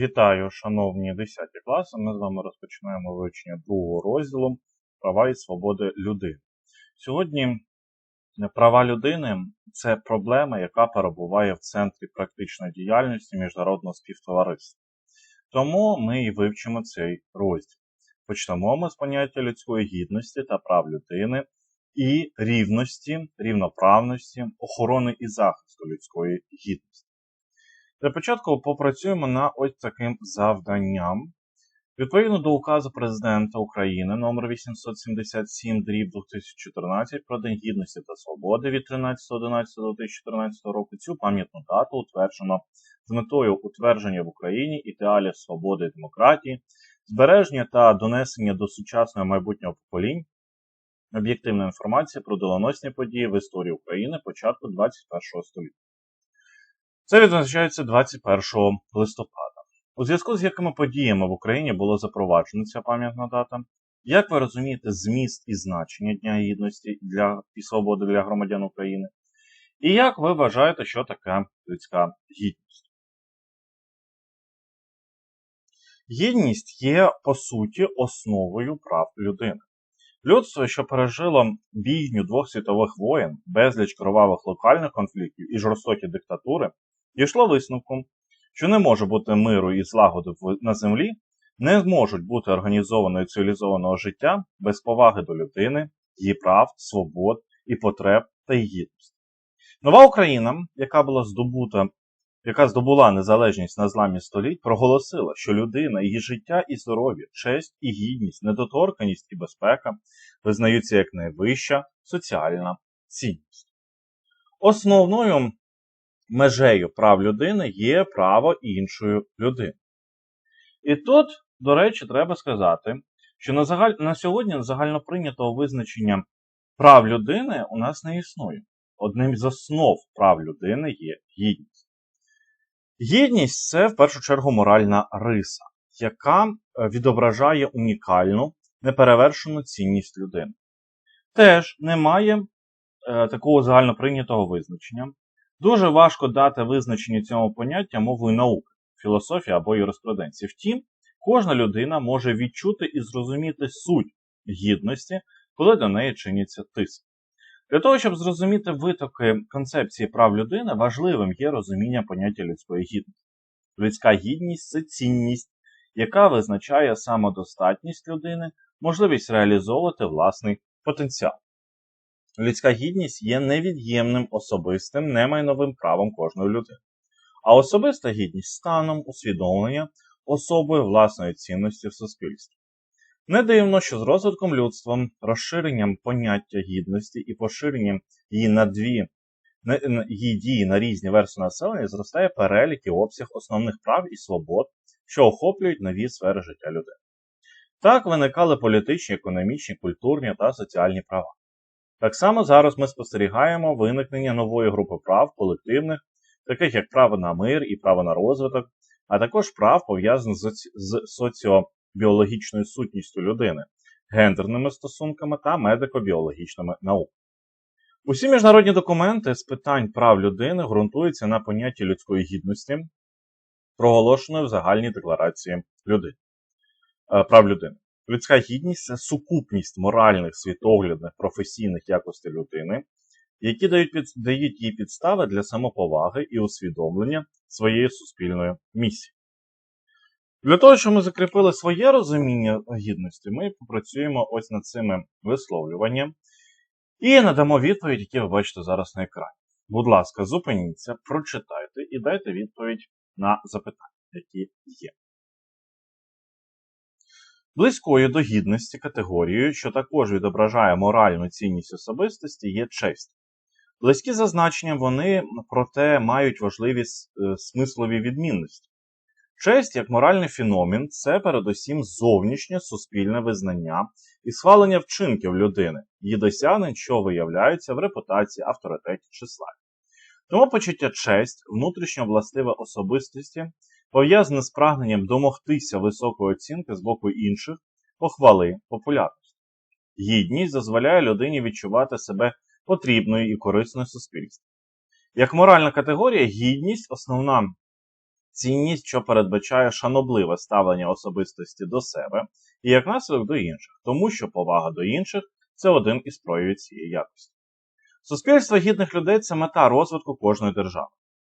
Вітаю, шановні 10 класи. Ми з вами розпочинаємо вивчення другого розділу права і свободи людини. Сьогодні права людини це проблема, яка перебуває в центрі практичної діяльності міжнародного співтовариства. Тому ми і вивчимо цей розділ. Почнемо ми з поняття людської гідності та прав людини і рівності, рівноправності, охорони і захисту людської гідності. Для початку попрацюємо на ось таким завданням. Відповідно до указу Президента України номер 877 дріб 2014 про День Гідності та Свободи від 13.11.2014 року цю пам'ятну дату утверджено з метою утвердження в Україні ідеалів свободи і демократії, збереження та донесення до сучасного майбутнього поколінь об'єктивної інформації про доленосні події в історії України початку 21 століття. Це відзначається 21 листопада. У зв'язку з якими подіями в Україні було запроваджено ця пам'ятна дата, як ви розумієте зміст і значення Дня Гідності для і свободи для громадян України? І як ви вважаєте, що таке людська гідність? Гідність є, по суті, основою прав людини. Людство, що пережило бійню двох світових воєн, безліч кровавих локальних конфліктів і жорстокі диктатури, дійшло висновком, що не може бути миру і злагоди на землі, не зможуть бути організованої цивілізованого життя без поваги до людини, її прав, свобод і потреб та її гідності. Нова Україна, яка була здобута, яка здобула незалежність на зламі століть, проголосила, що людина, її життя і здоров'я, честь і гідність, недоторканість і безпека визнаються як найвища соціальна цінність. Основною межею прав людини є право іншої людини. І тут, до речі, треба сказати, що на, загаль... на сьогодні загальноприйнятого визначення прав людини у нас не існує. Одним з основ прав людини є гідність. Гідність це в першу чергу моральна риса, яка відображає унікальну, неперевершену цінність людини. Теж немає е, такого загальноприйнятого визначення, Дуже важко дати визначення цьому поняття мовою науки, філософії або юриспруденції. Втім, кожна людина може відчути і зрозуміти суть гідності, коли до неї чиниться тиск. Для того, щоб зрозуміти витоки концепції прав людини, важливим є розуміння поняття людської гідності. Людська гідність це цінність, яка визначає самодостатність людини, можливість реалізовувати власний потенціал. Людська гідність є невід'ємним особистим, немайновим правом кожної людини. А особиста гідність станом усвідомлення особою власної цінності в суспільстві. Не дивно, що з розвитком людства, розширенням поняття гідності і поширенням її на дві її дії на різні версії населення зростає перелік і обсяг основних прав і свобод, що охоплюють нові сфери життя людей. Так виникали політичні, економічні, культурні та соціальні права. Так само зараз ми спостерігаємо виникнення нової групи прав колективних, таких як право на мир і право на розвиток, а також прав пов'язаних з соціобіологічною сутністю людини, гендерними стосунками та медико-біологічними науками. Усі міжнародні документи з питань прав людини ґрунтуються на понятті людської гідності, проголошеної в загальній декларації людини, е, прав людини. Людська гідність це сукупність моральних, світоглядних, професійних якостей людини, які дають під, дають їй підстави для самоповаги і усвідомлення своєї суспільної місії. Для того, щоб ми закріпили своє розуміння гідності, ми попрацюємо ось над цими висловлюванням і надамо відповідь, які ви бачите зараз на екрані. Будь ласка, зупиніться, прочитайте і дайте відповідь на запитання, які є. Близькою до гідності категорією, що також відображає моральну цінність особистості, є честь. Близькі за значенням вони, проте, мають важливі е, смислові відмінності. Честь як моральний феномен це передусім зовнішнє суспільне визнання і схвалення вчинків людини, її досягнень, що виявляються в репутації, авторитеті чи славі. Тому почуття честь, внутрішньо властиве особистості, пов'язане з прагненням домогтися високої оцінки з боку інших, похвали, популярності. Гідність дозволяє людині відчувати себе потрібною і корисною суспільству. Як моральна категорія, гідність основна цінність, що передбачає шанобливе ставлення особистості до себе і як наслідок до інших, тому що повага до інших це один із проявів цієї якості. Суспільство гідних людей це мета розвитку кожної держави.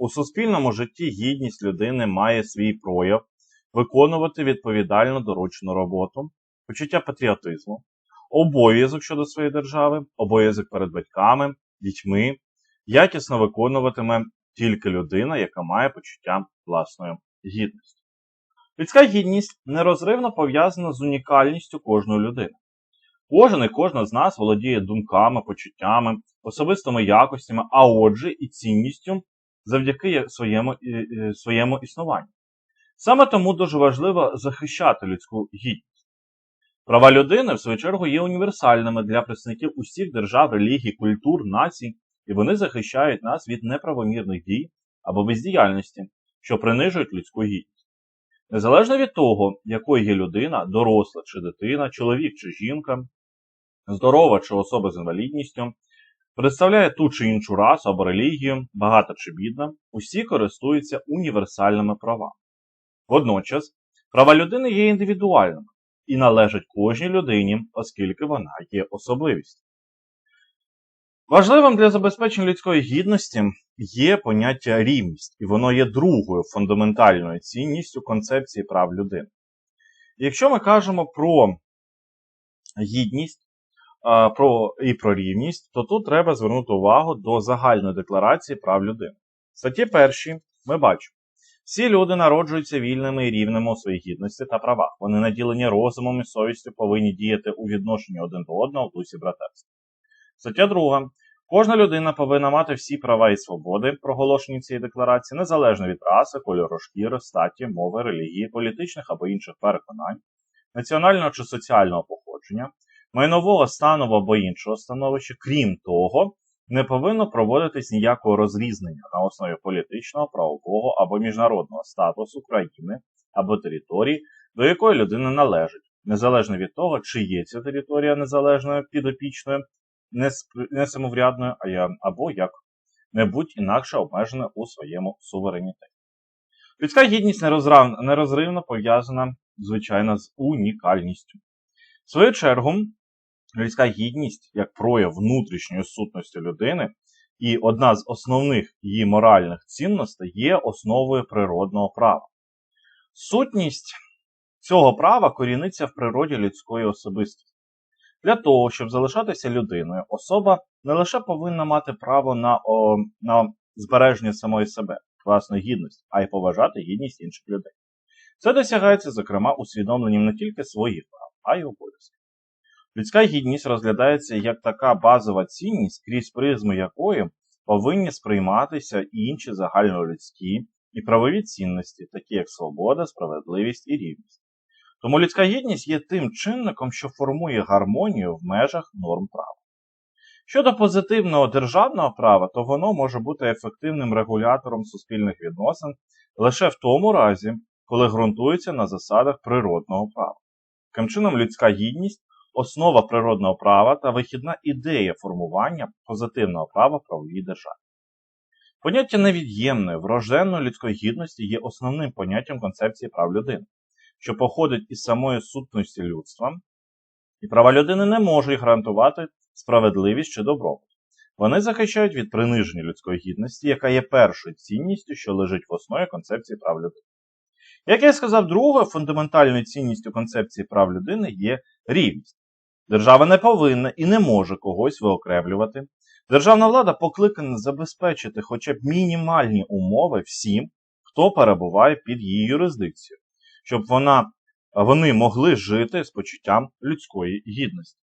У суспільному житті гідність людини має свій прояв. Виконувати відповідально доручену роботу, почуття патріотизму, обов'язок щодо своєї держави, обов'язок перед батьками, дітьми, якісно виконуватиме тільки людина, яка має почуття власної гідності. Людська гідність нерозривно пов'язана з унікальністю кожної людини. Кожен і кожна з нас володіє думками, почуттями, особистими якостями, а отже, і цінністю завдяки своєму, своєму існуванню. Саме тому дуже важливо захищати людську гідність. Права людини, в свою чергу, є універсальними для представників усіх держав, релігій, культур, націй, і вони захищають нас від неправомірних дій або бездіяльності, що принижують людську гідність. Незалежно від того, якою є людина, доросла чи дитина, чоловік чи жінка, здорова чи особа з інвалідністю, представляє ту чи іншу расу або релігію, багата чи бідна, усі користуються універсальними правами. Водночас, права людини є індивідуальними і належать кожній людині, оскільки вона є особливістю. Важливим для забезпечення людської гідності є поняття рівність, і воно є другою фундаментальною цінністю концепції прав людини. якщо ми кажемо про гідність про, і про рівність, то тут треба звернути увагу до загальної декларації прав людини. В статті першій ми бачимо, всі люди народжуються вільними і рівними у своїй гідності та правах. Вони наділені розумом і совістю повинні діяти у відношенні один до одного в дусі братерства. Стаття 2. Кожна людина повинна мати всі права і свободи, проголошені цієї декларації, незалежно від раси, кольору шкіри, статі, мови, релігії, політичних або інших переконань, національного чи соціального походження, майнового стану або іншого становища, крім того, не повинно проводитись ніякого розрізнення на основі політичного, правового або міжнародного статусу країни або території, до якої людина належить, незалежно від того, чи є ця територія незалежною підопічною, не самоврядною, або як-небудь інакше обмежена у своєму суверенітеті. Людська гідність нерозривно пов'язана, звичайно, з унікальністю. В свою чергу, людська гідність як прояв внутрішньої сутності людини і одна з основних її моральних цінностей є основою природного права. Сутність цього права коріниться в природі людської особистості. Для того, щоб залишатися людиною, особа не лише повинна мати право на о, на збереження самої себе, власної гідності, а й поважати гідність інших людей. Це досягається, зокрема, усвідомленням не тільки своїх прав, а й обов'язків. Людська гідність розглядається як така базова цінність, крізь призму якої повинні сприйматися інші загальнолюдські і правові цінності, такі як свобода, справедливість і рівність. Тому людська гідність є тим чинником, що формує гармонію в межах норм права. Щодо позитивного державного права, то воно може бути ефективним регулятором суспільних відносин лише в тому разі, коли ґрунтується на засадах природного права. Таким чином, людська гідність основа природного права та вихідна ідея формування позитивного права в правовій державі. Поняття невід'ємної, врожденної людської гідності є основним поняттям концепції прав людини, що походить із самої сутності людства, і права людини не можуть гарантувати справедливість чи добробут. Вони захищають від приниження людської гідності, яка є першою цінністю, що лежить в основі концепції прав людини. Як я сказав, другою фундаментальною цінністю концепції прав людини є рівність. Держава не повинна і не може когось виокремлювати. Державна влада покликана забезпечити хоча б мінімальні умови всім, хто перебуває під її юрисдикцією, щоб вона, вони могли жити з почуттям людської гідності.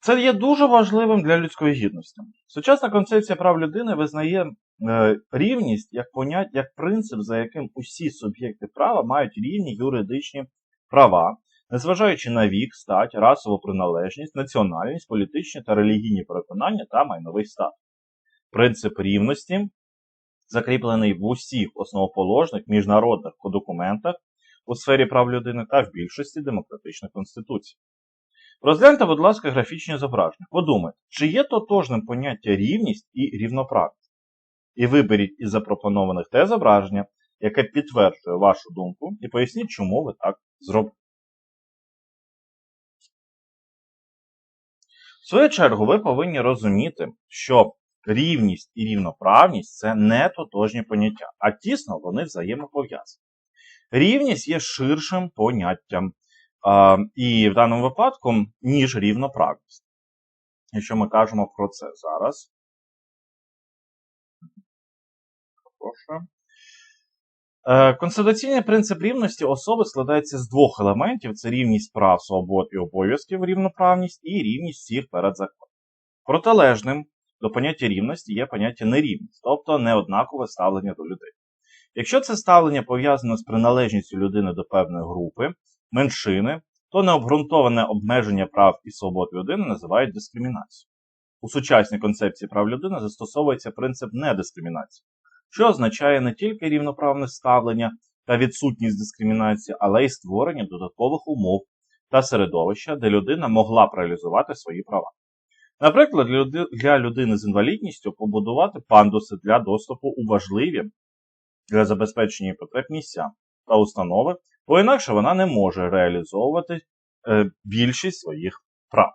Це є дуже важливим для людської гідності. Сучасна концепція прав людини визнає е, рівність як понять, як принцип, за яким усі суб'єкти права мають рівні юридичні права, незважаючи на вік, стать, расову приналежність, національність, політичні та релігійні переконання та майновий статус. Принцип рівності закріплений в усіх основоположних міжнародних документах у сфері прав людини та в більшості демократичних конституцій. Розгляньте, будь ласка, графічні зображення. Подумайте, чи є тотожним поняття рівність і рівноправність? і виберіть із запропонованих те зображення, яке підтверджує вашу думку, і поясніть, чому ви так зробили. В свою чергу, ви повинні розуміти, що рівність і рівноправність це не тотожні поняття, а тісно вони взаємопов'язані. Рівність є ширшим поняттям, і в даному випадку, ніж рівноправність. Якщо ми кажемо про це зараз. Прошу. Е, Конституційний принцип рівності особи складається з двох елементів: це рівність прав, свобод і обов'язків, рівноправність і рівність всіх перед законом. Протилежним до поняття рівності є поняття нерівність, тобто неоднакове ставлення до людей. Якщо це ставлення пов'язане з приналежністю людини до певної групи, меншини, то необґрунтоване обмеження прав і свобод людини називають дискримінацією. У сучасній концепції прав людини застосовується принцип недискримінації, що означає не тільки рівноправне ставлення та відсутність дискримінації, але й створення додаткових умов та середовища, де людина могла б реалізувати свої права. Наприклад, для людини з інвалідністю побудувати пандуси для доступу у важливі для забезпечення потреб місця та установи, бо інакше вона не може реалізовувати е, більшість своїх прав.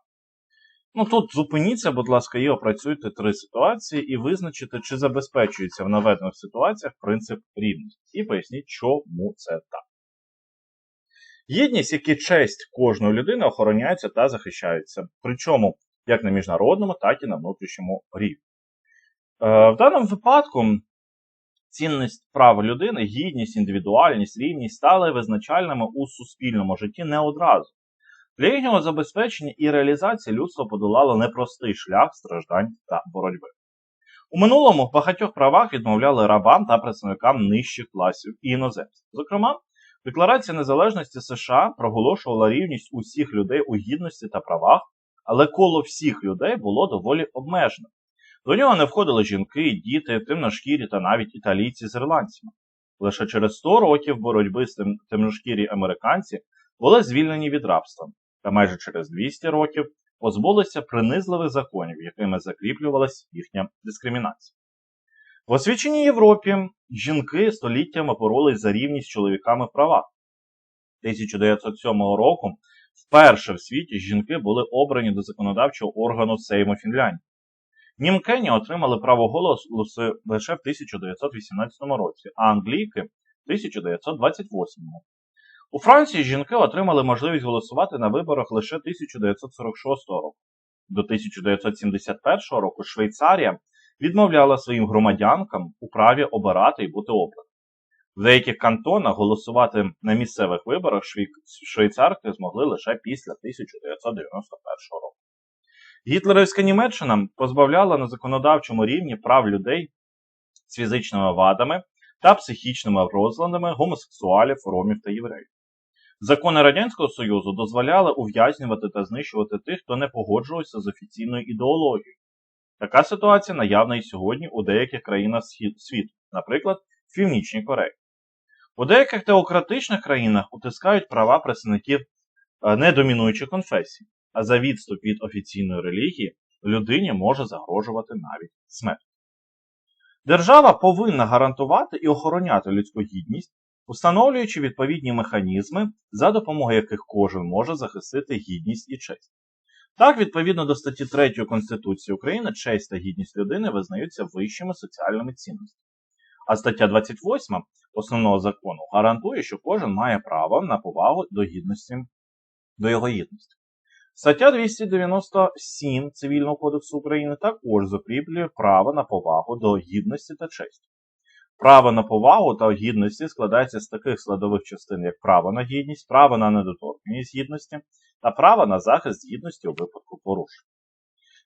Ну тут зупиніться, будь ласка, і опрацюйте три ситуації і визначите, чи забезпечується в наведених ситуаціях принцип рівності. І поясніть, чому це так. Гідність, як і честь кожної людини охороняються та захищаються. Причому як на міжнародному, так і на внутрішньому рівні. Е, в даному випадку цінність прав людини, гідність, індивідуальність, рівність стали визначальними у суспільному житті не одразу. Для їхнього забезпечення і реалізації людство подолало непростий шлях страждань та боротьби. У минулому в багатьох правах відмовляли рабам та представникам нижчих класів і іноземців. Зокрема, Декларація Незалежності США проголошувала рівність усіх людей у гідності та правах, але коло всіх людей було доволі обмежено. До нього не входили жінки, діти, темношкірі та навіть італійці з ірландцями. Лише через 100 років боротьби з темношкірі американці були звільнені від рабства, та майже через 200 років позбулися принизливих законів, якими закріплювалася їхня дискримінація. В освіченій Європі жінки століттями боролись за рівність з чоловіками в правах. 1907 року вперше в світі жінки були обрані до законодавчого органу Сейму Фінляндії. Німкені отримали право голосу лише в 1918 році, а англійки в 1928. У Франції жінки отримали можливість голосувати на виборах лише 1946 року. До 1971 року Швейцарія відмовляла своїм громадянкам у праві обирати і бути обраними. В деяких кантонах голосувати на місцевих виборах швейцарки змогли лише після 1991 року. Гітлерівська Німеччина позбавляла на законодавчому рівні прав людей з фізичними вадами та психічними розладами гомосексуалів, ромів та євреїв. Закони Радянського Союзу дозволяли ув'язнювати та знищувати тих, хто не погоджувався з офіційною ідеологією. Така ситуація наявна і сьогодні у деяких країнах світу, наприклад, в Північній Кореї. У деяких теократичних країнах утискають права представників е, недомінуючих конфесій, а за відступ від офіційної релігії людині може загрожувати навіть смерть. Держава повинна гарантувати і охороняти людську гідність, установлюючи відповідні механізми, за допомогою яких кожен може захистити гідність і честь. Так, відповідно до статті 3 Конституції України, честь та гідність людини визнаються вищими соціальними цінностями. А стаття 28 основного закону гарантує, що кожен має право на повагу до гідності, до його гідності. Стаття 297 Цивільного кодексу України також закріплює право на повагу до гідності та честі. Право на повагу та гідності складається з таких складових частин, як право на гідність, право на недоторкність гідності та право на захист гідності у випадку порушень.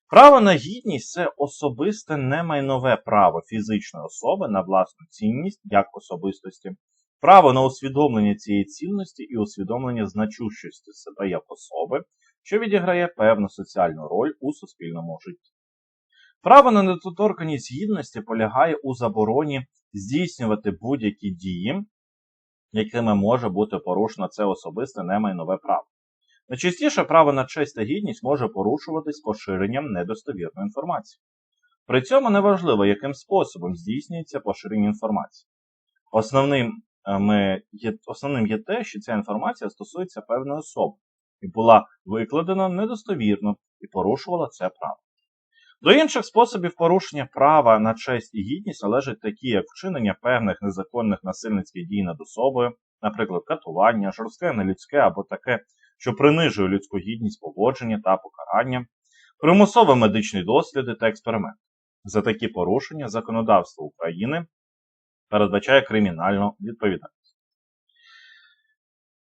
Право на гідність це особисте немайнове право фізичної особи на власну цінність як особистості, право на усвідомлення цієї цінності і усвідомлення значущості себе як особи, що відіграє певну соціальну роль у суспільному житті. Право на недоторканість гідності полягає у забороні здійснювати будь-які дії, якими може бути порушено це особисте немайнове право. Найчастіше право на честь та гідність може порушуватись поширенням недостовірної інформації. При цьому неважливо, яким способом здійснюється поширення інформації. Основним, е, є, основним є те, що ця інформація стосується певної особи і була викладена недостовірно і порушувала це право. До інших способів порушення права на честь і гідність належать такі, як вчинення певних незаконних насильницьких дій над особою, наприклад, катування, жорстке нелюдське або таке, що принижує людську гідність поводження та покарання, примусові медичні досліди та експерименти. За такі порушення законодавство України передбачає кримінальну відповідальність.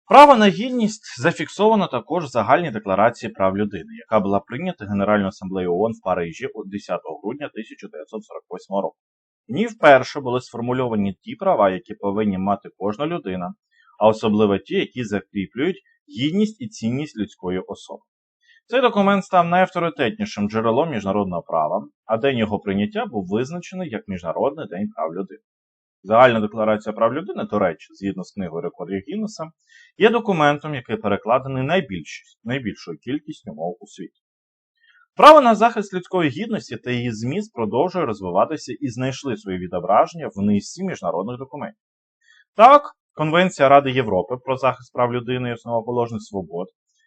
Право на гідність зафіксовано також в загальній декларації прав людини, яка була прийнята Генеральною асамблеєю ООН в Парижі 10 грудня 1948 року. В ній вперше були сформульовані ті права, які повинні мати кожна людина, а особливо ті, які закріплюють гідність і цінність людської особи. Цей документ став найавторитетнішим джерелом міжнародного права, а день його прийняття був визначений як Міжнародний день прав людини. Загальна декларація прав людини, до речі, згідно з книгою рекордів Гіннеса, є документом, який перекладений найбільшість, найбільшою кількістю мов у світі. Право на захист людської гідності та її зміст продовжує розвиватися і знайшли свої відображення в низці міжнародних документів. Так, Конвенція Ради Європи про захист прав людини і основоположних свобод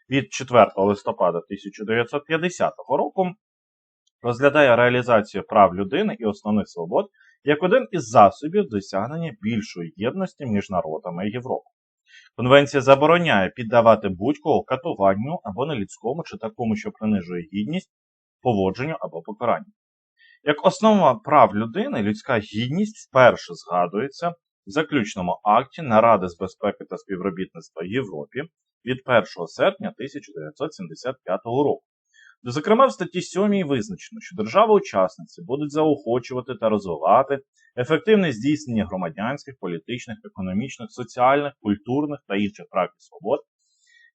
від 4 листопада 1950 року розглядає реалізацію прав людини і основних свобод як один із засобів досягнення більшої єдності між народами Європи. Конвенція забороняє піддавати будь-кого катуванню або нелюдському чи такому, що принижує гідність, поводженню або покаранню. Як основа прав людини, людська гідність вперше згадується в заключному акті Наради з безпеки та співробітництва Європі від 1 серпня 1975 року. Зокрема, в статті 7 визначено, що держави-учасниці будуть заохочувати та розвивати ефективне здійснення громадянських, політичних, економічних, соціальних, культурних та інших прав і свобод,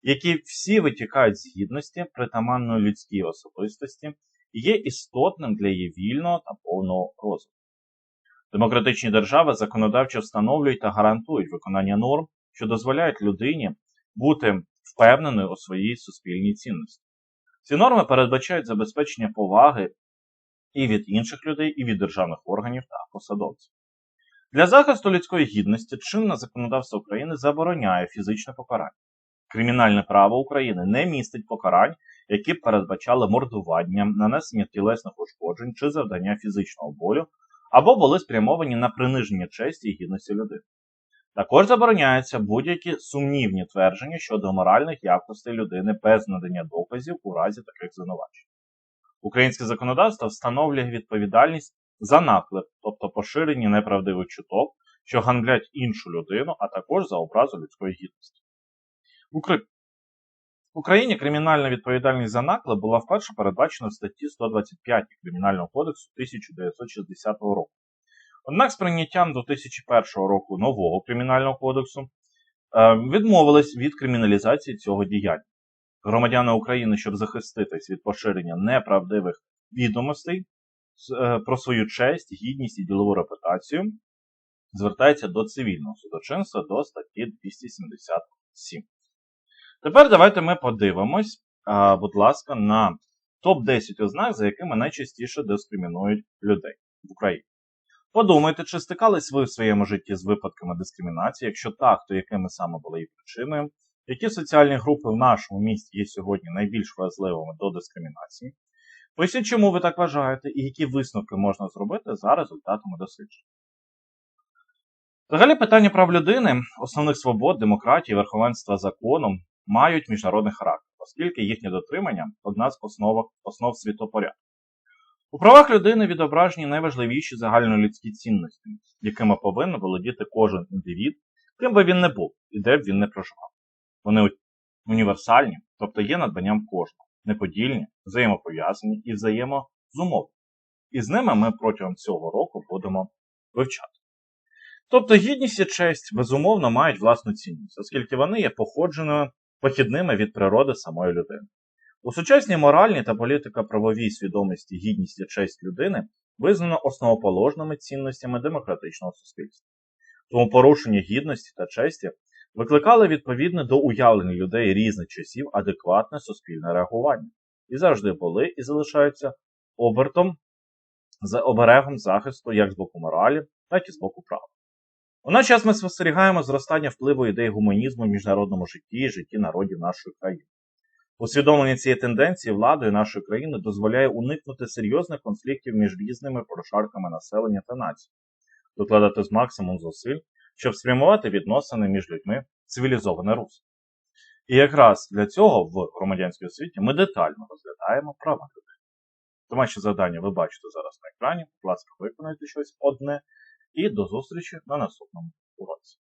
які всі витікають з гідності, притаманної людській особистості і є істотним для її вільного та повного розвитку. Демократичні держави законодавчо встановлюють та гарантують виконання норм, що дозволяють людині бути впевненою у своїй суспільній цінності. Ці норми передбачають забезпечення поваги і від інших людей, і від державних органів та посадовців. Для захисту людської гідності чинне законодавство України забороняє фізичне покарання. Кримінальне право України не містить покарань, які б передбачали мордування, нанесення тілесних ушкоджень чи завдання фізичного болю, або були спрямовані на приниження честі і гідності людини. Також забороняються будь-які сумнівні твердження щодо моральних якостей людини без надання доказів у разі таких звинувачень. Українське законодавство встановлює відповідальність за наклеп, тобто поширення неправдивих чуток, що ганблять іншу людину, а також за образу людської гідності. В Україні кримінальна відповідальність за наклеп була вперше передбачена в статті 125 Кримінального кодексу 1960 року. Однак з прийняттям 2001 року нового кримінального кодексу е, відмовились від криміналізації цього діяння. Громадяни України, щоб захиститись від поширення неправдивих відомостей е, про свою честь, гідність і ділову репутацію, звертаються до цивільного судочинства до статті 277. Тепер давайте ми подивимось, будь ласка, на топ-10 ознак, за якими найчастіше дискримінують людей в Україні. Подумайте, чи стикались ви в своєму житті з випадками дискримінації, якщо так, то якими саме були її причиною, які соціальні групи в нашому місті є сьогодні найбільш вразливими до дискримінації? Поясніть, чому ви так вважаєте, і які висновки можна зробити за результатами досліджень. Взагалі питання прав людини, основних свобод, демократії, верховенства закону мають міжнародний характер, оскільки їхнє дотримання одна з основ, основ світопорядку. У правах людини відображені найважливіші загальнолюдські цінності, якими повинен володіти кожен індивід, ким би він не був і де б він не проживав. Вони універсальні, тобто є надбанням кожного, неподільні, взаємопов'язані і взаємозумовні. І з ними ми протягом цього року будемо вивчати. Тобто гідність і честь, безумовно, мають власну цінність, оскільки вони є походженою похідними від природи самої людини. У сучасній моральній та політико-правовій свідомості гідність і честь людини визнано основоположними цінностями демократичного суспільства. Тому порушення гідності та честі викликали відповідне до уявлень людей різних часів адекватне суспільне реагування і завжди були і залишаються обертом з оберегом захисту як з боку моралі, так і з боку права. У наш час ми спостерігаємо зростання впливу ідей гуманізму в міжнародному житті і житті народів нашої країни. Усвідомлення цієї тенденції владою нашої країни дозволяє уникнути серйозних конфліктів між різними прошарками населення та націй, докладати з максимум зусиль, щоб спрямувати відносини між людьми цивілізоване русло. І якраз для цього в громадянській освіті ми детально розглядаємо права людей. Домашнє завдання ви бачите зараз на екрані. Будь ласка, виконайте щось одне. І до зустрічі на наступному уроці.